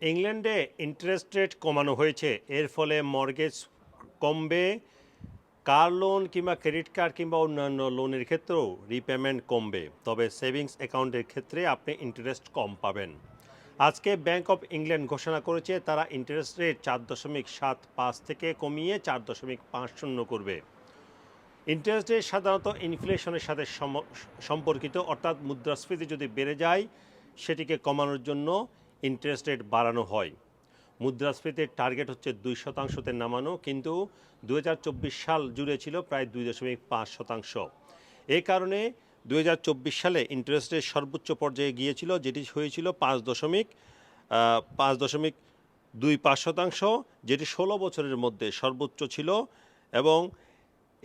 ইংল্যান্ডে interest rate কমানো হয়েছে। এর ফলে মর্গেজ কমবে। কার লোন কিংবা ক্রেডিট কার্ড কিংবা অন্যান্য লোনের ক্ষেত্রেও রিপেমেন্ট কমবে। তবে সেভিংস অ্যাকাউন্টের ক্ষেত্রে আপনি ইন্টারেস্ট কম পাবেন। আজকে ব্যাংক অফ ইংল্যান্ড ঘোষণা করেছে, তারা ইন্টারেস্ট রেট চার দশমিক সাত পাঁচ থেকে কমিয়ে চার দশমিক পাঁচ শূন্য করবে। ইন্টারেস্ট রেট সাধারণত ইনফ্লেশনের সাথে সম- সম্পর্কিত, অর্থাৎ মুদ্রাস্ফীতি যদি বেড়ে যায়, সেটিকে কমানোর জন্য ইন্টারেস্ট রেট বাড়ানো হয়। মুদ্রাস্ফীতির টার্গেট হচ্ছে দুই শতাংশতে নামানো, কিন্তু দু হাজার চব্বিশ সাল জুড়ে ছিল প্রায় দুই দশমিক পাঁচ শতাংশ। এই কারণে দু হাজার চব্বিশ সালে ইন্টারেস্ট রেট সর্বোচ্চ পর্যায়ে গিয়েছিল, যেটি হয়েছিল পাঁচ দশমিক পাঁচ দশমিক দুই পাঁচ শতাংশ, যেটি ষোলো বছরের মধ্যে সর্বোচ্চ ছিল এবং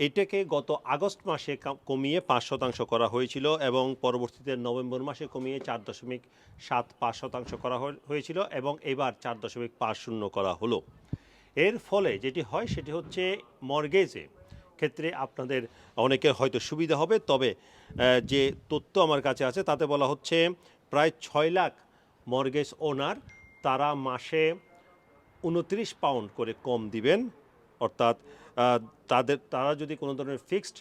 এটাকে গত আগস্ট মাসে কমিয়ে পাঁচ শতাংশ করা হয়েছিল এবং পরবর্তীতে নভেম্বর মাসে কমিয়ে চার দশমিক সাত পাঁচ শতাংশ করা হয়েছিল এবং এবার চার দশমিক পাঁচ শূন্য করা হলো। এর ফলে যেটি হয় সেটি হচ্ছে মর্গেজে। ক্ষেত্রে আপনাদের অনেকের হয়তো সুবিধা হবে, তবে যে তথ্য আমার কাছে আছে তাতে বলা হচ্ছে প্রায় ছয় লাখ মর্গেজ ওনার তারা মাসে উনত্রিশ পাউন্ড করে কম দিবেন, অর্থাৎ তাদের, তারা যদি কোনো ধরনের ফিক্সড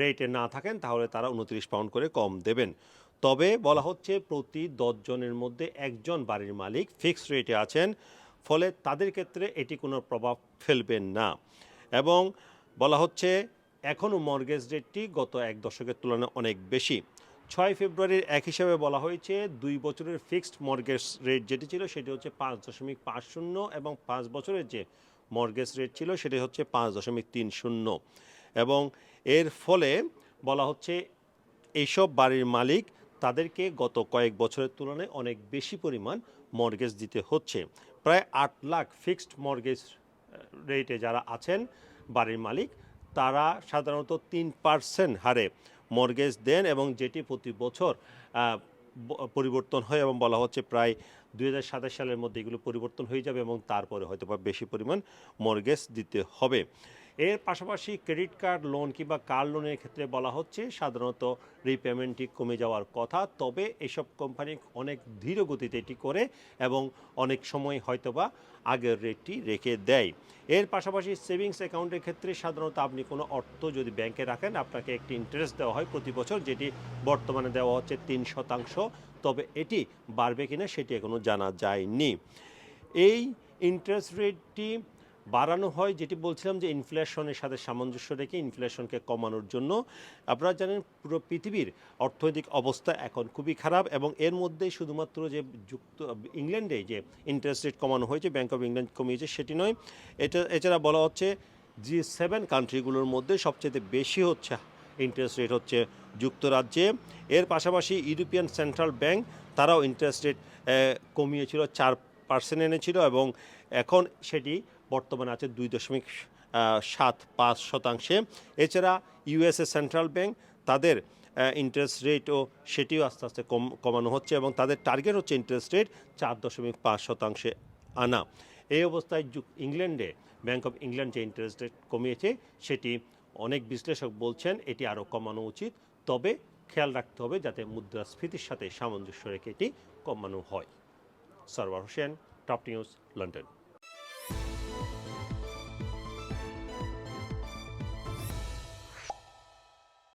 রেটে না থাকেন, তাহলে তারা উনত্রিশ পাউন্ড করে কম দেবেন। তবে বলা হচ্ছে প্রতি দশজনের মধ্যে একজন বাড়ির মালিক ফিক্সড রেটে আছেন, ফলে তাদের ক্ষেত্রে এটি কোনো প্রভাব ফেলবেন না। এবং বলা হচ্ছে এখনও মর্গেজ রেটটি গত এক দশকের তুলনায় অনেক বেশি। ছয় ফেব্রুয়ারির এক হিসাবে বলা হয়েছে দুই বছরের ফিক্সড মর্গেজ রেট যেটি ছিল, সেটি হচ্ছে পাঁচ দশমিক পাঁচ শূন্য এবং পাঁচ বছরের যে মর্গেজ রেট ছিল, সেটি হচ্ছে পাঁচ দশমিক তিন শূন্য। এবং এর ফলে বলা হচ্ছে এইসব বাড়ির মালিক তাদেরকে গত কয়েক বছরের তুলনায় অনেক বেশি পরিমাণ মর্গেজ দিতে হচ্ছে। প্রায় আট লাখ ফিক্সড মর্গেজ রেটে যারা আছেন বাড়ির মালিক, তারা সাধারণত তিন পার্সেন্ট হারে মর্গেজ দেন এবং যেটি প্রতি বছর পরিবর্তন হয় এবং বলা হচ্ছে প্রায় দুই হাজার সাতাশ সালের মধ্যে এগুলো পরিবর্তন হয়ে যাবে এবং তারপরে হয়তো বা বেশি পরিমাণ মর্গেজ দিতে হবে। এর পাশাপাশি ক্রেডিট কার্ড লোন কিংবা কার লোনের ক্ষেত্রে বলা হচ্ছে, সাধারণত রিপেমেন্টটি কমে যাওয়ার কথা। তবে এসব কোম্পানি অনেক ধীর গতিতে এটি করে এবং অনেক সময় হয়তোবা আগের রেটটি রেখে দেয়। এর পাশাপাশি সেভিংস অ্যাকাউন্টের ক্ষেত্রে সাধারণত আপনি কোনো অর্থ যদি ব্যাংকে রাখেন, আপনাকে একটি ইন্টারেস্ট দেওয়া হয় প্রতি বছর, যেটি বর্তমানে দেওয়া হচ্ছে তিন শতাংশ। তবে এটি বাড়বে কিনা সেটি এখনও জানা যায়নি। এই ইন্টারেস্ট রেটটি বাড়ানো হয়, যেটি বলছিলাম যে ইনফ্লেশনের সাথে সামঞ্জস্য রেখে ইনফ্লেশনকে কমানোর জন্য। আপনারা জানেন পুরো পৃথিবীর অর্থনৈতিক অবস্থা এখন খুবই খারাপ এবং এর মধ্যেই শুধুমাত্র যে যুক্ত, ইংল্যান্ডে যে ইন্টারেস্ট রেট কমানো হয়েছে ব্যাঙ্ক অফ ইংল্যান্ড কমিয়েছে সেটি নয়। এটা, এছাড়া বলা হচ্ছে জি সেভেন কান্ট্রিগুলোর মধ্যে সবচেয়ে বেশি হচ্ছে ইন্টারেস্ট রেট হচ্ছে যুক্তরাজ্যে। এর পাশাপাশি ইউরোপিয়ান সেন্ট্রাল ব্যাংক তারাও ইন্টারেস্ট রেট কমিয়েছিল, চার পার্সেন্ট এনেছিল এবং এখন সেটি বর্তমানে আছে দুই দশমিক সাত পাঁচ শতাংশে। এছাড়া ইউএসএ সেন্ট্রাল ব্যাংক, তাদের ইন্টারেস্ট রেটও সেটিও আস্তে আস্তে কম, কমানো হচ্ছে এবং তাদের টার্গেট হচ্ছে ইন্টারেস্ট রেট চার দশমিক পাঁচ শতাংশে আনা। এই অবস্থায় ইংল্যান্ডে ব্যাংক অফ ইংল্যান্ড যে ইন্টারেস্ট রেট কমিয়েছে, সেটি অনেক বিশ্লেষক বলছেন এটি আরও কমানো উচিত। তবে খেয়াল রাখতে হবে যাতে মুদ্রাস্ফীতির সাথে সামঞ্জস্য রেখে এটি কমানো হয়। Sarwar Hossain top news London